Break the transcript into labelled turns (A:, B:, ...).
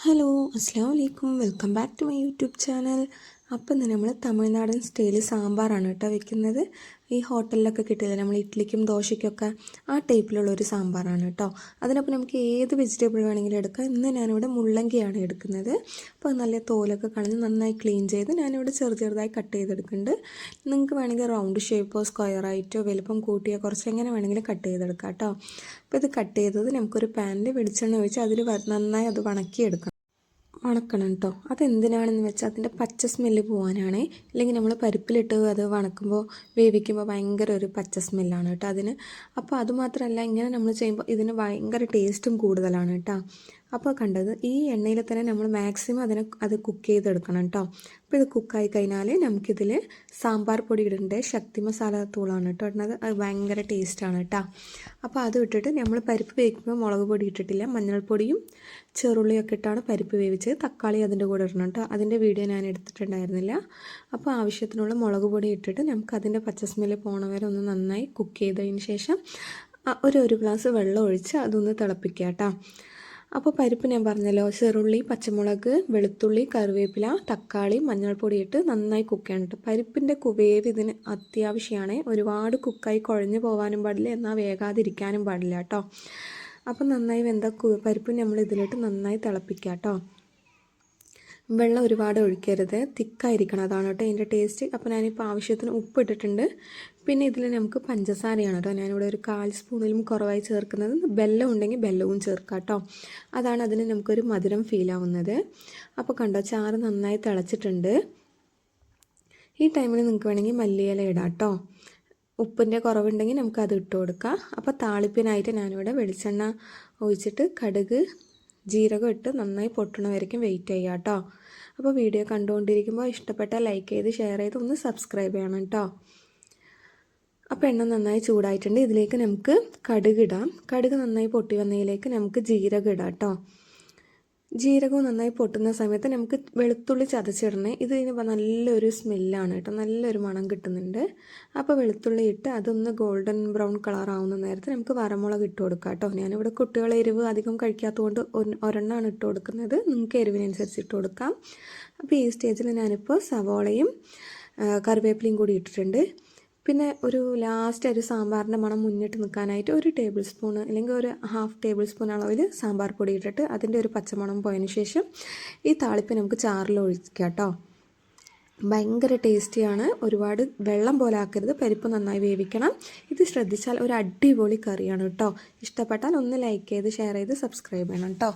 A: Hello അസ്സാം വലൈക്കും welcome back to my YouTube channel അപ്പം തന്നെ നമ്മൾ തമിഴ്നാടൻ സ്റ്റൈലിൽ സാമ്പാറാണ് കേട്ടോ വെക്കുന്നത്. ഈ ഹോട്ടലിലൊക്കെ കിട്ടില്ല നമ്മൾ ഇഡ്ഡലിക്കും ദോശയ്ക്കൊക്കെ ആ ടൈപ്പിലുള്ള ഒരു സാമ്പാറാണ് കേട്ടോ. അതിനൊപ്പം നമുക്ക് ഏത് വെജിറ്റബിൾ വേണമെങ്കിലും എടുക്കാം. ഇന്ന് ഞാനിവിടെ മുള്ളങ്കിയാണ് എടുക്കുന്നത്. അപ്പോൾ നല്ല തോലൊക്കെ കളഞ്ഞ് നന്നായി ക്ലീൻ ചെയ്ത് ഞാനിവിടെ ചെറു ചെറുതായി കട്ട് ചെയ്തെടുക്കുന്നുണ്ട്. നിങ്ങൾക്ക് വേണമെങ്കിൽ റൗണ്ട് ഷേപ്പോ സ്ക്വയറായിട്ടോ വലുപ്പം കൂട്ടിയോ കുറച്ച് എങ്ങനെ വേണമെങ്കിലും കട്ട് ചെയ്തെടുക്കാം കേട്ടോ. അപ്പോൾ ഇത് കട്ട് ചെയ്തത് നമുക്കൊരു പാനിൽ വെളിച്ചെണ്ണ ഒഴിച്ച് അതിൽ നന്നായി അത് വണക്കിയെടുക്കണം. വണക്കണം കേട്ടോ അതെന്തിനാണെന്ന് വെച്ചാൽ അതിന്റെ പച്ച സ്മെല്ല് പോകാനാണ് അല്ലെങ്കിൽ നമ്മൾ പരിപ്പിലിട്ട് അത് വണക്കുമ്പോൾ വേവിക്കുമ്പോൾ ഭയങ്കര ഒരു പച്ച സ്മെല്ലാണ് കേട്ടോ അതിന്. അപ്പോൾ അതുമാത്രമല്ല ഇങ്ങനെ നമ്മൾ ചെയ്യുമ്പോൾ ഇതിന് ഭയങ്കര ടേസ്റ്റും കൂടുതലാണ് കേട്ടോ. അപ്പോൾ കണ്ടത് ഈ എണ്ണയിൽ തന്നെ നമ്മൾ മാക്സിമം അതിനെ അത് കുക്ക് ചെയ്തെടുക്കണം കേട്ടോ അപ്പോൾ ഇത് കുക്കായി കഴിഞ്ഞാൽ നമുക്കിതിൽ സാമ്പാർ പൊടി ഇടേണ്ട ശക്തി മസാല തൂളാണ് കേട്ടോ അത് ഭയങ്കര ടേസ്റ്റാണ് കേട്ടോ അപ്പോൾ അത് ഇട്ടിട്ട് നമ്മൾ പരിപ്പ് വേവിക്കുമ്പോൾ മുളക് പൊടി ഇട്ടിട്ടില്ല. മഞ്ഞൾപ്പൊടിയും ചെറുള്ളിയൊക്കെ ഇട്ടാണ് പരിപ്പ് വേവിച്ച് തക്കാളി അതിന്റെ കൂടെ ഇടണം കേട്ടോ അതിന്റെ വീഡിയോ ഞാൻ എടുത്തിട്ടുണ്ടായിരുന്നില്ല. അപ്പോൾ ആവശ്യത്തിനുള്ള മുളക് പൊടി ഇട്ടിട്ട് നമുക്ക് അതിന്റെ പച്ച സ്മെല്ല് പോണ വരെ ഒന്ന് നന്നായി കുക്ക് ചെയ്തതിന് ശേഷം ഒരു ഒരു ഗ്ലാസ് വെള്ളം ഒഴിച്ച് അതൊന്ന് തിളപ്പിക്കുക കേട്ടോ അപ്പോൾ പരിപ്പ് ഞാൻ പറഞ്ഞല്ലോ ചെറുള്ളി പച്ചമുളക് വെളുത്തുള്ളി കറിവേപ്പില തക്കാളി മഞ്ഞൾപ്പൊടി ഇട്ട് നന്നായി കുക്ക് ചെയ്യണം കേട്ടോ പരിപ്പിന്റെ കുവേവ് ഇതിന് അത്യാവശ്യമാണ് ഒരുപാട് കുക്കായി കുഴഞ്ഞു പോകാനും പാടില്ല എന്നാൽ വേകാതിരിക്കാനും പാടില്ല കേട്ടോ അപ്പം നന്നായി വെന്ത പരിപ്പ് നമ്മൾ ഇതിലിട്ട് നന്നായി തിളപ്പിക്കുക കേട്ടോ വെള്ളം ഒരുപാട് ഒഴിക്കരുത്. തിക്കായിരിക്കണം. അതാണ് കേട്ടോ ഇതിന്റെ ടേസ്റ്റ്. അപ്പോൾ ഞാനിപ്പോൾ ആവശ്യത്തിന് ഉപ്പ് ഇട്ടിട്ടുണ്ട്. പിന്നെ ഇതിൽ നമുക്ക് പഞ്ചസാരയാണ് കേട്ടോ. ഞാനിവിടെ ഒരു കാൽ സ്പൂണിലും കുറവായി ചേർക്കുന്നത്. ബെല്ലം ഉണ്ടെങ്കിൽ ബെല്ലവും ചേർക്കാം കേട്ടോ. അതാണ് അതിന് നമുക്കൊരു മധുരം ഫീൽ ആവുന്നത്. അപ്പോൾ കണ്ടോ ചാറ് നന്നായി തിളച്ചിട്ടുണ്ട്. ഈ ടൈമിൽ നിങ്ങൾക്ക് വേണമെങ്കിൽ മല്ലിയില ഇടാം കേട്ടോ. ഉപ്പിന്റെ കുറവുണ്ടെങ്കിൽ നമുക്കത് ഇട്ട് കൊടുക്കാം. അപ്പോൾ താളിപ്പിനായിട്ട് ഞാനിവിടെ വെളിച്ചെണ്ണ ഒഴിച്ചിട്ട് കടുക് ജീരകം ഇട്ട് നന്നായി പൊട്ടണ വരയ്ക്കും വെയിറ്റ് ചെയ്യാം കേട്ടോ അപ്പോൾ വീഡിയോ കണ്ടുകൊണ്ടിരിക്കുമ്പോൾ ഇഷ്ടപ്പെട്ട ലൈക്ക് ചെയ്ത് ഷെയർ ചെയ്ത് ഒന്ന് സബ്സ്ക്രൈബ് ചെയ്യണം കേട്ടോ അപ്പോൾ എണ്ണ നന്നായി ചൂടായിട്ടുണ്ട്. ഇതിലേക്ക് നമുക്ക് കടുക് ഇടാം. കടുക് നന്നായി പൊട്ടി വന്നതിലേക്ക് നമുക്ക് ജീരകം ഇടാം കേട്ടോ ജീരകവും നന്നായി പൊട്ടുന്ന സമയത്ത് നമുക്ക് വെളുത്തുള്ളി ചതച്ചിടണേ. ഇത് നല്ലൊരു സ്മെല്ലാണ് കേട്ടോ നല്ലൊരു മണം കിട്ടുന്നുണ്ട്. അപ്പോൾ വെളുത്തുള്ളി ഇട്ട് അതൊന്ന് ഗോൾഡൻ ബ്രൗൺ കളർ ആവുന്ന നേരത്ത് നമുക്ക് വരമുളക് ഇട്ട് കൊടുക്കാം കേട്ടോ ഞാനിവിടെ കുട്ടികളെ എരിവ് അധികം കഴിക്കാത്തതുകൊണ്ട് ഒരെണ്ണമാണ് ഇട്ട് കൊടുക്കുന്നത്. നിങ്ങൾക്ക് എരിവിനനുസരിച്ച് ഇട്ട് കൊടുക്കാം. അപ്പോൾ ഈ സ്റ്റേജിൽ ഞാനിപ്പോൾ സവോളയും കറിവേപ്പിലയും കൂടി ഇട്ടിട്ടുണ്ട്. പിന്നെ ഒരു ലാസ്റ്റ് ഒരു സാമ്പാറിന്റെ മണം മുന്നിട്ട് നിൽക്കാനായിട്ട് ഒരു ടേബിൾ സ്പൂൺ അല്ലെങ്കിൽ ഒരു ഹാഫ് ടേബിൾ സ്പൂൺ അളവിൽ സാമ്പാർ പൊടി ഇട്ടിട്ട് അതിന്റെ ഒരു പച്ചമണം പോയതിന് ശേഷം ഈ താളിപ്പ് നമുക്ക് ചാറിൽ ഒഴിക്കാം കേട്ടോ. ഭയങ്കര ടേസ്റ്റിയാണ് ഒരുപാട് വെള്ളം പോലെ ആക്കരുത്. പരിപ്പ് നന്നായി വേവിക്കണം. ഇത് ശ്രദ്ധിച്ചാൽ ഒരു അടിപൊളി കറിയാണ് കേട്ടോ. ഇഷ്ടപ്പെട്ടാൽ ഒന്ന് ലൈക്ക് ചെയ്ത് ഷെയർ ചെയ്ത് സബ്സ്ക്രൈബ് ചെയ്യണം കേട്ടോ.